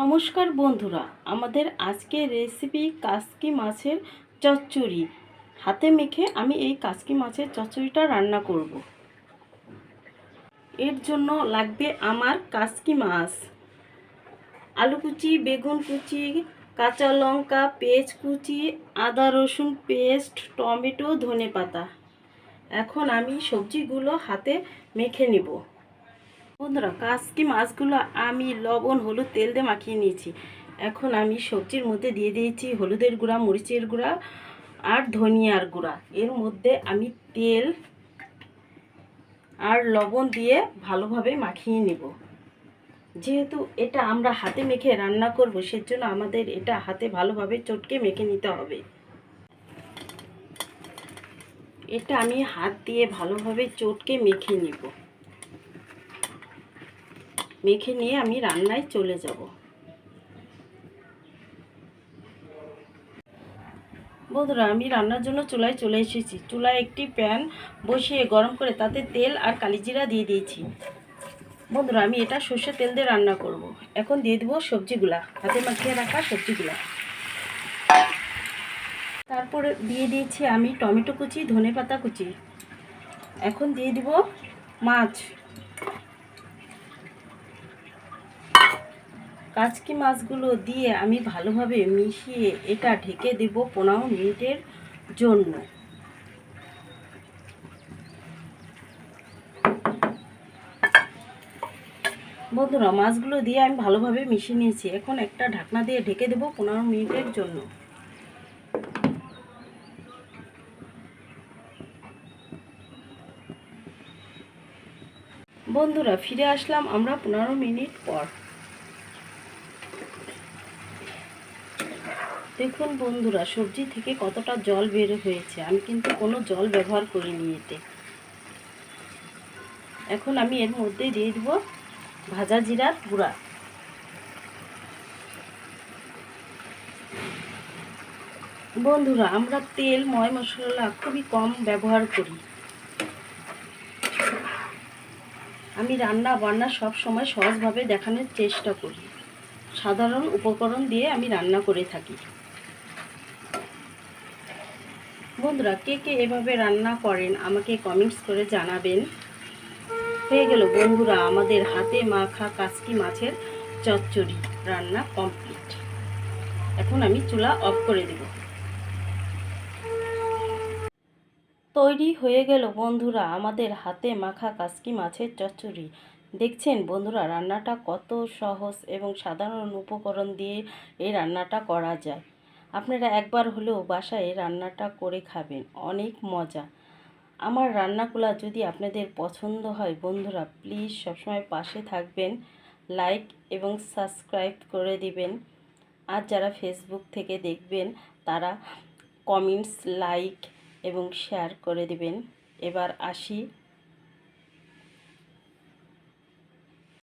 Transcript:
নমস্কার বন্ধুরা, আমাদের আজকের রেসিপি কাসকি মাছের চচ্চড়ি। হাতে মেখে আমি এই কাসকি মাছের চচ্চড়িটা রান্না করব। এর জন্য লাগবে আমার কাসকি মাছ। আলু কুচি, বেগুন কুচি, কাঁচা লঙ্কা, পেঁয়াজ কুচি, আদা রসুন পেস্ট, টমেটো ধনে পাতা এখন আমি সবজিগুলো হাতে মেখে নিব। বন্ধুরা, কাসকি মাছগুলো আমি লবণ, হলুদ, তেল দিয়ে মাখিয়ে নিয়েছি। এখন আমি সবজির মধ্যে দিয়ে দিয়েছি হলুদের গুঁড়া, মরিচের গুঁড়া আর ধনিয়ার গুঁড়া। এর মধ্যে আমি তেল আর লবণ দিয়ে ভালোভাবে মাখিয়ে নেব। যেহেতু এটা আমরা হাতে মেখে রান্না করব, সেজন্য আমাদের এটা হাতে ভালোভাবে চটকে মেখে নিতে হবে। এটা আমি হাত দিয়ে ভালোভাবে চটকে মেখে নিব। মেখে নিয়ে আমি রান্নায় চলে যাব। বন্ধুরা, আমি রান্নার জন্য চুলায় চলে এসেছি। চুলায় একটি প্যান বসিয়ে গরম করে তাতে তেল আর কালিজিরা দিয়ে দিয়েছি। বন্ধুরা, আমি এটা সর্ষে তেল দিয়ে রান্না করব। এখন দিয়ে দেবো সবজিগুলা। হাতে মাখিয়ে রাখা সবজিগুলা। তারপরে দিয়ে দিয়েছি আমি টমেটো কুচি ধনে পাতা কুচি। এখন দিয়ে দিব মাছ। কাচকি মাছগুলো দিয়ে আমি ভালোভাবে মিশিয়ে এটা ঢেকে দেব পনেরো মিনিটের জন্য। বন্ধুরা, মাছগুলো দিয়ে আমি ভালোভাবে মিশিয়ে নিয়েছি। এখন একটা ঢাকনা দিয়ে ঢেকে দেব পনেরো মিনিটের জন্য। বন্ধুরা, ফিরে আসলাম আমরা পনেরো মিনিট পর। দেখুন বন্ধুরা, সবজি থেকে কতটা জল বের হয়েছে। আমি কিন্তু কোনো জল ব্যবহার করিনি এতে। এখন আমি এর মধ্যে দিয়ে দেবো ভাজা জিরার গুঁড়া। বন্ধুরা, আমরা তেল, ময় মশলা খুবই কম ব্যবহার করি। আমি রান্না বান্না সব সময় সহজভাবে দেখানোর চেষ্টা করি। সাধারণ উপকরণ দিয়ে আমি রান্না করে থাকি। বন্ধুরা, কে কে এভাবে রান্না করেন আমাকে কমেন্টস করে জানাবেন। হয়ে গেল বন্ধুরা, আমাদের হাতে মাখা কাসকি মাছের চচ্চড়ি রান্না কমপ্লিট এখন আমি চুলা অফ করে দেব। তৈরি হয়ে গেল বন্ধুরা, আমাদের হাতে মাখা কাসকি মাছের চচ্চড়ি। দেখছেন বন্ধুরা, রান্নাটা কত সহজ এবং সাধারণ উপকরণ দিয়ে এই রান্নাটা করা যায়। আপনারা একবার হলেও বাসায় রান্নাটা করে খাবেন, অনেক মজা। আমার রান্নাগুলো যদি আপনাদের পছন্দ হয়, বন্ধুরা প্লিজ সবসময় পাশে থাকবেন, লাইক এবং সাবস্ক্রাইব করে দিবেন। আর যারা ফেসবুক থেকে দেখবেন, তারা কমেন্টস, লাইক এবং শেয়ার করে দিবেন। এবার আসি